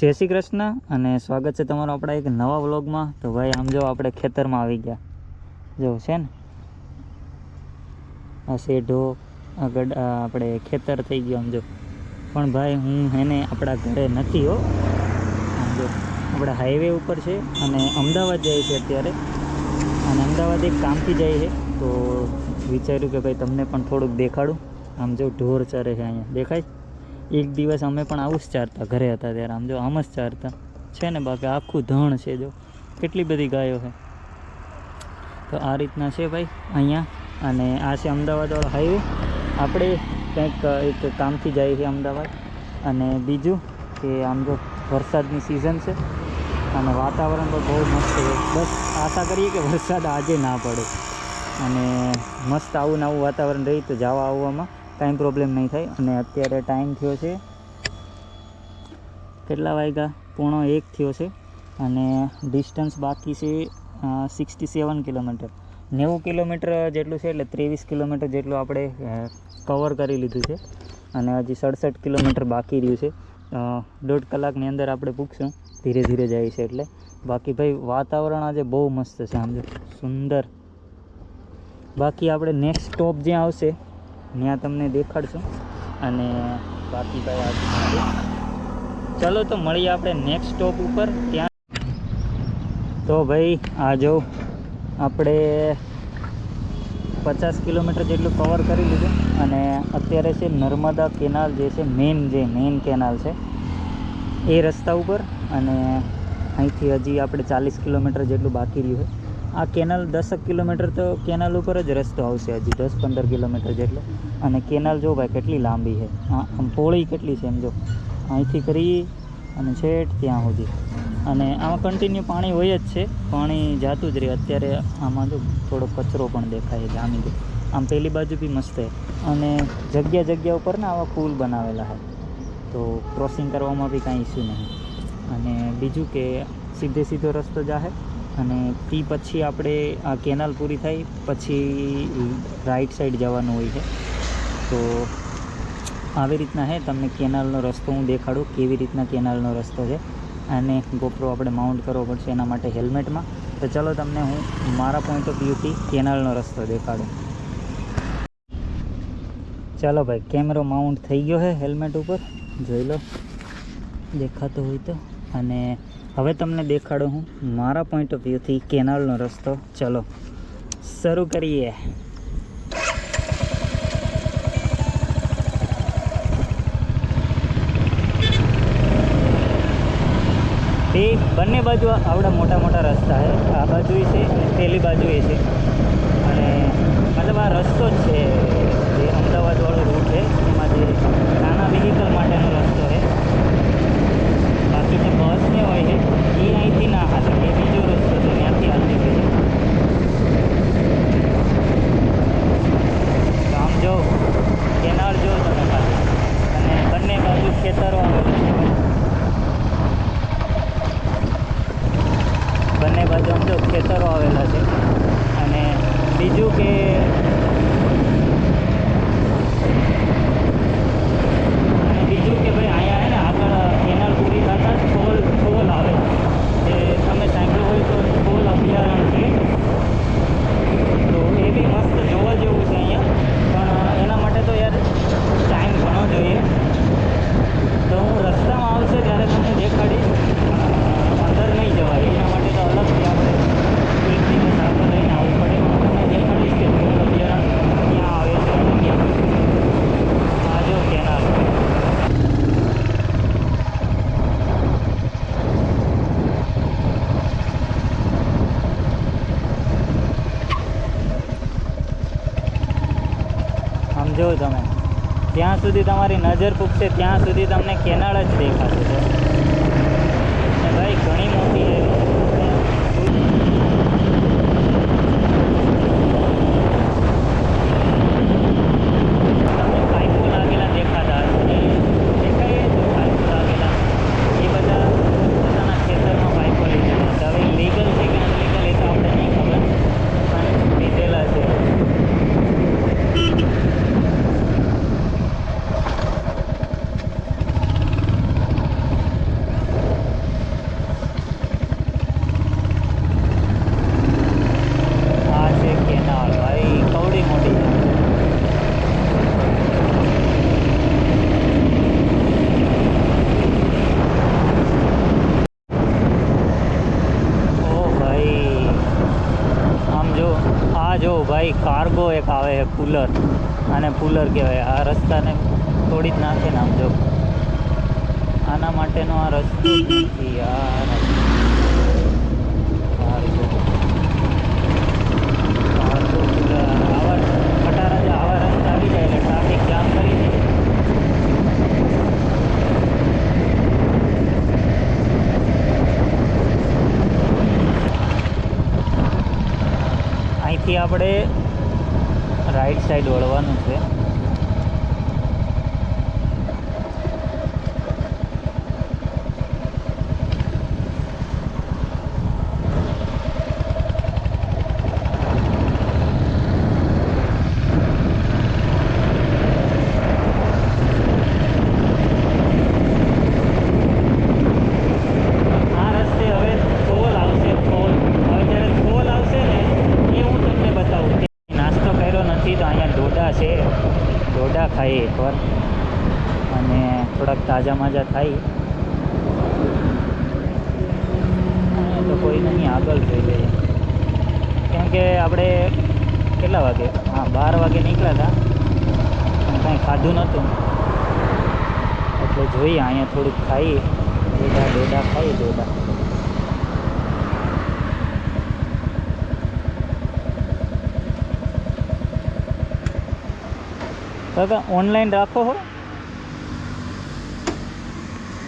જય શ્રી કૃષ્ણ અને સ્વાગત છે તમારું આપણા એક નવા વ્લોગમાં. તો ભાઈ, આમ જો આપણે ખેતરમાં આવી ગયા. જો છે ને? આ શેઢો આગળ આપણે ખેતર થઈ ગયું આમ જો. પણ ભાઈ, હું એને આપણા ઘરે નથી હો. આમ જો, આપણે હાઈવે ઉપર છે અને અમદાવાદ જાય છે અત્યારે. અને અમદાવાદ એક કામથી જાય છે. તો વિચાર્યું કે ભાઈ, તમને પણ થોડુંક દેખાડું. આમ જો ઢોર ચરે છે અહીંયા. દેખાય? એક દિવસ અમે પણ આવું જ ચારતા, ઘરે હતા ત્યારે. આમ જો, આમ જ ચારતા. છે ને બાકી આખું ધણ છે જો. કેટલી બધી ગાયો છે. તો આ રીતના છે ભાઈ, અહીંયા. અને આ છે અમદાવાદવાળો હાઈવે આપણે કંઈક, એક કામથી જઈએ છીએ અમદાવાદ. અને બીજું કે આમ જો, વરસાદની સિઝન છે. અને વાતાવરણ પણ બહુ મસ્ત છે. બસ આશા કરીએ કે વરસાદ આજે ના પડે. અને મસ્ત આવું ને આવું વાતાવરણ રહી તો જવા આવવામાં કાંઈ પ્રોબ્લેમ નહીં થાય. અને અત્યારે ટાઈમ થયો છે કેટલા વાગ્યા? પૂર્ણ એક થયો છે. અને ડિસ્ટન્સ બાકી છે સિક્સટી સેવન કિલોમીટર નેવું કિલોમીટર જેટલું છે એટલે ત્રેવીસ કિલોમીટર જેટલું આપણે કવર કરી લીધું છે. અને હજી સડસઠ કિલોમીટર બાકી રહ્યું છે. દોઢ કલાકની અંદર આપણે પૂગશું. ધીરે ધીરે જાય છે એટલે. બાકી ભાઈ, વાતાવરણ આજે બહુ મસ્ત છે, આમ સુંદર. બાકી આપણે નેક્સ્ટ સ્ટોપ જ્યાં આવશે ત્યાં તમને દેખાડશું. અને બાકી આ ચલો તો મળીએ આપણે નેક્સ્ટ સ્ટોપ ઉપર. ત્યાં તો ભાઈ, આ જો આપણે પચાસ કિલોમીટર જેટલું કવર કરી લીધું. અને અત્યારે છે નર્મદા કેનાલ જે છે મેઇન જે મેઇન કેનાલ છે, એ રસ્તા ઉપર. અને અહીંથી હજી આપણે ચાલીસ કિલોમીટર જેટલું બાકી રહ્યું છે. આ કેનાલ દસક કિલોમીટર તો કેનાલ ઉપર જ રસ્તો આવશે હજી, દસ પંદર કિલોમીટર જેટલો. અને કેનાલ જો ભાઈ કેટલી લાંબી છે. આમ પહોળી કેટલી છે એમ જો. અહીંથી કરી અને છેટ ત્યાં સુધી. અને આમાં કન્ટિન્યુ પાણી હોય જ છે. પાણી જાતું જ રહે. અત્યારે આમાં જો થોડો કચરો પણ દેખાય જામી ગયો. આમ પેલી બાજુ બી મસ્ત છે. અને જગ્યા જગ્યા ઉપર ને આવા પુલ બનાવેલા છે. તો ક્રોસિંગ કરવામાં બી કાંઈ ઇસ્યુ નહીં. અને બીજું કે સીધે સીધો રસ્તો જાહે. અને તે પછી આપણે આ કેનાલ પૂરી થાય, પછી રાઈટ સાઈડ જવાનું હોય છે. તો આવી રીતના છે તમને કેનાલનો રસ્તો હું દેખાડું કેવી રીતના કેનાલનો રસ્તો છે. અને ગોપરો આપણે માઉન્ટ કરવો પડશે એના માટે હેલ્મેટમાં. તો ચલો તમને હું મારા પોઈન્ટ ઓફ વ્યૂથી કેનાલનો રસ્તો દેખાડું. ચાલો ભાઈ, કેમેરો માઉન્ટ થઈ ગયો છે હેલ્મેટ ઉપર. જોઈ લો, દેખાતો હોય તો. અને હવે તમને દેખાડું હું મારા પોઈન્ટ ઓફ વ્યૂથી કેનાલનો રસ્તો. ચલો, શરૂ કરીએ. તે બંને બાજુ આવડા મોટા મોટા રસ્તા છે. આ બાજુ છે પેલી બાજુ છે. અને મતલબ આ રસ્તો જ છે, જે અમદાવાદવાળો રૂટ છે. એમાં જે નાના વ્હીકલ માટેનો રસ્તો છે. જે બસ ને હોય છે. એ અહીંથી ના હાલે, એ બીજો રસ્તો છે, ત્યાંથી હાલતી હોય આમ જો કેનાળ જો તમે ખાલી. અને બંને બાજુ ખેતરો આવેલું છે. બંને બાજુ આમ જો ખેતરો આવેલા છે. અને બીજું કે અને બીજું કે ભાઈ અહીંયા હે ને આગળ કેનાલ પૂરી થતા છોલ છોલ આવે જે તમે સાંભળ્યું હોય તો છોલ અભયારણ્ય છે તો એ બી મસ્ત જોવા જેવું છે અહીંયા પણ એના માટે તો યાર ટાઈમ ઘણો જોઈએ તો હું રસ્તામાં આવશે ત્યારે તમને દેખાડીશ અ, અંદર નહીં જવાય એના માટે તો અલગથી આપણે એક દિવસ આગળ લઈને આવવું પડે હું તમને દેખાડીશ કે ધોળ અભયારણ્ય ક્યાં આવે છે અને ક્યાં આ જો કેનાલ સમજો તમે જ્યાં સુધી તમારી નજર પૂગશે ત્યાં સુધી તમને કેનાળ જ દેખાશે જો. અને ભાઈ ઘણી મોટી તમને પાઇપો લાગેલા દેખાતા હશે. દેખાય છે પાઇપો લાગેલા એ બધા પોતાના ખેતરમાં પાઇપો લીધેલા છે હવે લીગલ છે કે અનલીગલ એ તો આપણે નહીં ખબર પણ લીધેલા છે આવે છે પુલર આને પુલર કહેવાય આ રસ્તાને તોડી જ નાખે ને જો આના માટેનો આ રસ્તો નથી અહીંથી આ જો. આ તો પેલા આવા ખટારા જે આવા રસ્તા આવી જાય એટલે ટ્રાફિક જામ કરી દે અહીંથી આપણે રાઈટ સાઈડ વળવાનું છે આ રસ્તે હવે ટોલ આવશે ટોલ હવે જ્યારે ટોલ આવશે ને એ હું તમને બતાવું નાસ્તો કર્યો નથી તો અહીંયા ડોડા છે ડોડા ખાઈએ એકવાર અને થોડાક તાજા માજા થાય અહીંયા તો કોઈ નહીં આગળ જોઈ લઈએ કેમ કે આપણે કેટલા વાગે? હા બાર વાગે નીકળ્યા હતા. કાંઈ ખાધું નહોતું. એટલે જોઈએ અહીંયા થોડુંક ખાઈએ ડોડા ડોડા ખાઈએ ડોડા. કાકા ઓનલાઈન રાખો હો.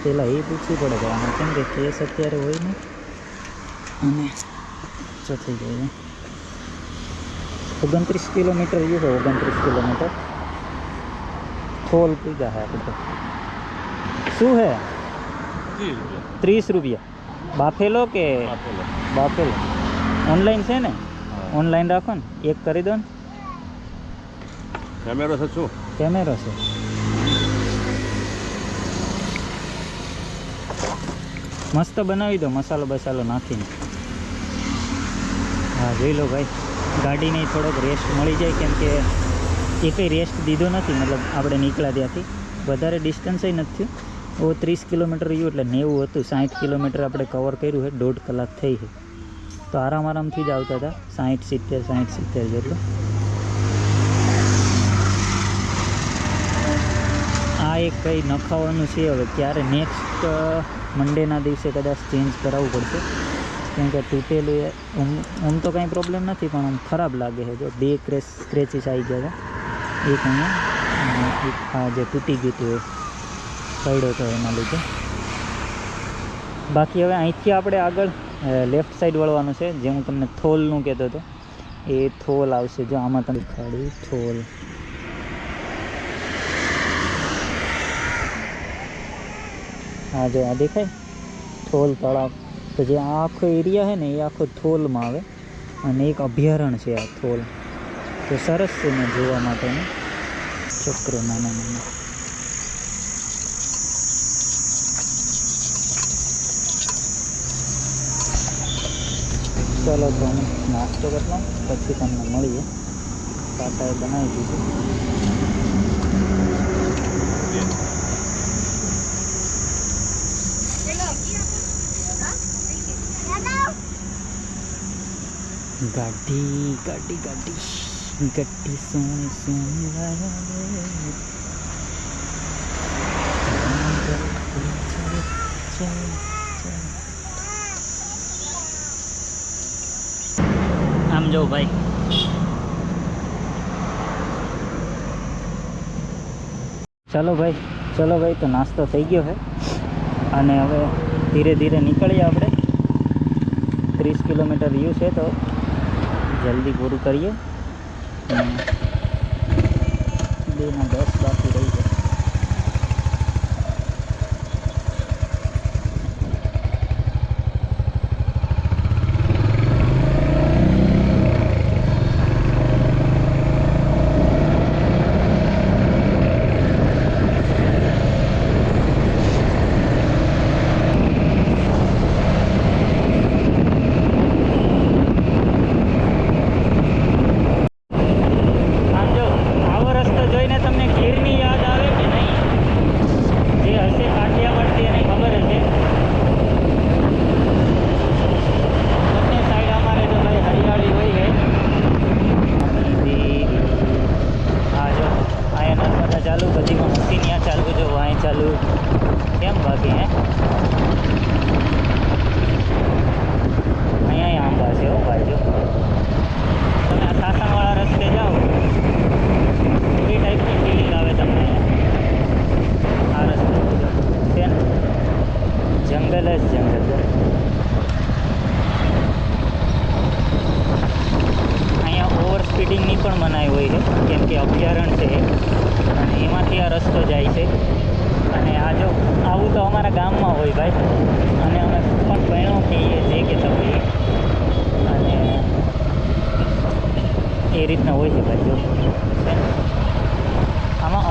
પેલા એ પૂછવું પડે કે આમાં કેમ કે કેસ અત્યારે હોય ને. અને શું થઈ જાય. ઓગણત્રીસ કિલોમીટર ગયું છે ઓગણત્રીસ કિલોમીટર થોલ પીગા હે આપણે તો શું હે ત્રીસ રૂપિયા બાફેલો કે બાફેલો ઓનલાઈન છે ને ઓનલાઈન રાખો ને એક કરી દો ને કેમેરો છે શું કેમેરો છે મસ્ત બનાવી દો મસાલો બસાલો નાખીને હા જોઈ લો ભાઈ ગાડીને થોડોક રેસ્ટ મળી જાય, કેમ કે એ કંઈ રેસ્ટ દીધો નથી, મતલબ આપણે નીકળ્યા ત્યાંથી. વધારે ડિસ્ટન્સ નથી ઓ ત્રીસ કિલોમીટર રહ્યું, એટલે નેવું હતું. સાઠ કિલોમીટર આપણે કવર કર્યું છે, દોઢ કલાક થઈ છે. તો આરામ આરામથી જ આવતા હતા. સાઠ સિત્તેર સાઠ સિત્તેર જેટલું. આ એક કંઈ નખાવાનું છે હવે. ક્યારે નેક્સ્ટ મંડેના દિવસે કદાચ ચેન્જ કરાવવું પડશે. કેમ કે તૂટેલું આમ આમ તો કાંઈ પ્રોબ્લેમ નથી, પણ આમ ખરાબ લાગે છે. જો બે ક્રેસ સ્ક્રેચીસ આવી ગયા હતા એક અહીંયા એક આ જે તૂટી ગયું હતું પડ્યો હતો એના લીધે. બાકી હવે અહીંથી આપણે આગળ લેફ્ટ સાઈડ વળવાનું છે, જે હું તમને થોલનું કહેતો હતો. એ થોલ આવશે. જો આમાં તમે ખાડું થોલ. હા, જો આ દેખાય. થોલ તળાવ. તો જે આ આખો એરિયા છે ને, એ આખો થોલમાં આવે. અને એક અભયારણ્ય છે આ થોલ. તો સરસ છે ને જોવા માટેનું. ચક્રો નાના નાના. ચાલો તો અમે નાસ્તો કરી પછી તમને મળીએ. કાકાએ બનાવી દીધું. ગાડી ગાડી ગાડી ગાડી સોની સોની આમ જો ભાઈ. ચાલો ભાઈ ચાલો ભાઈ, તો નાસ્તો થઈ ગયો છે અને હવે ધીરે ધીરે નીકળીએ આપણે. ત્રીસ કિલોમીટર વ્યૂ છે તો જલ્દી પૂરું કરીએ. બેના દસ બાકી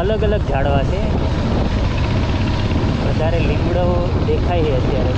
અલગ અલગ ઝાડવા છે. વધારે લીમડો દેખાય છે અત્યારે.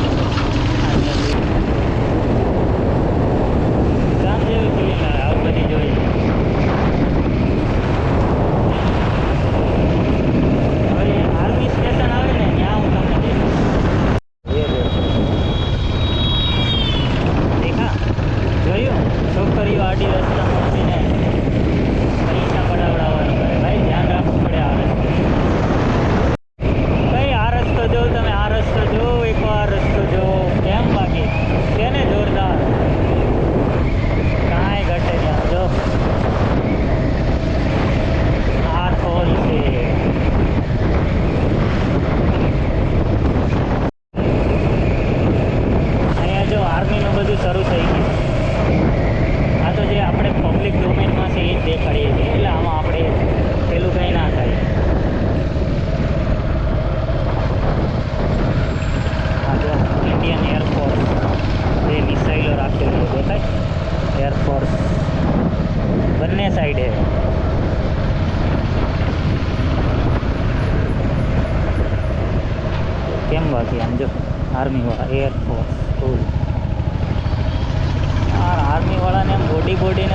આમ જો આર્મીવાળા એરફોર્સ ફૂલ આર્મીવાળાને એમ બોડી બોડી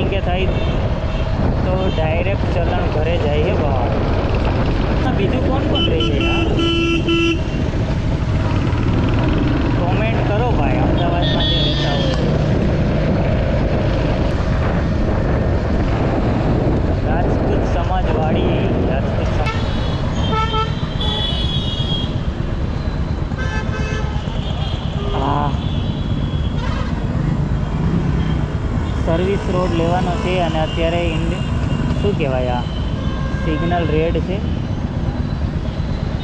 सिंह के थी तो डायरेक्ट चलन, घरे जाइए बहुत हाँ, बीजू कौन कौन रही है यार? कमेंट करो भाई, अहमदाबाद में जो रहता हो। राजपूत समाजवाड़ी। સર્વિસ રોડ લેવાનો છે અને અત્યારે શું કહેવાય આ? સિગ્નલ રેડ છે.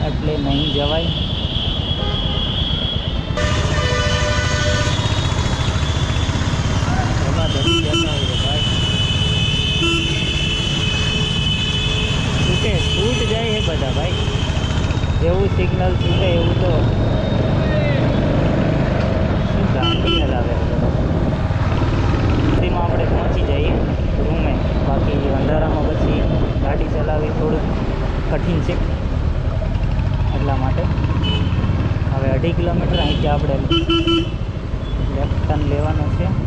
એટલે નહીં જવાય. છૂટે છૂટ જાય છે બધા ભાઈ. એવું સિગ્નલ છૂટે એવું તો શું ગાડી હલાવે? ટાઈમમાં આપણે પહોંચી જઈએ રૂમે. બાકી અંધારામાં પછી ગાડી ચલાવવી થોડુંક કઠિન છે એટલા માટે. હવે અઢી કિલોમીટર અહીંથી આપણે લેફ્ટ ટર્ન લેવાનો છે.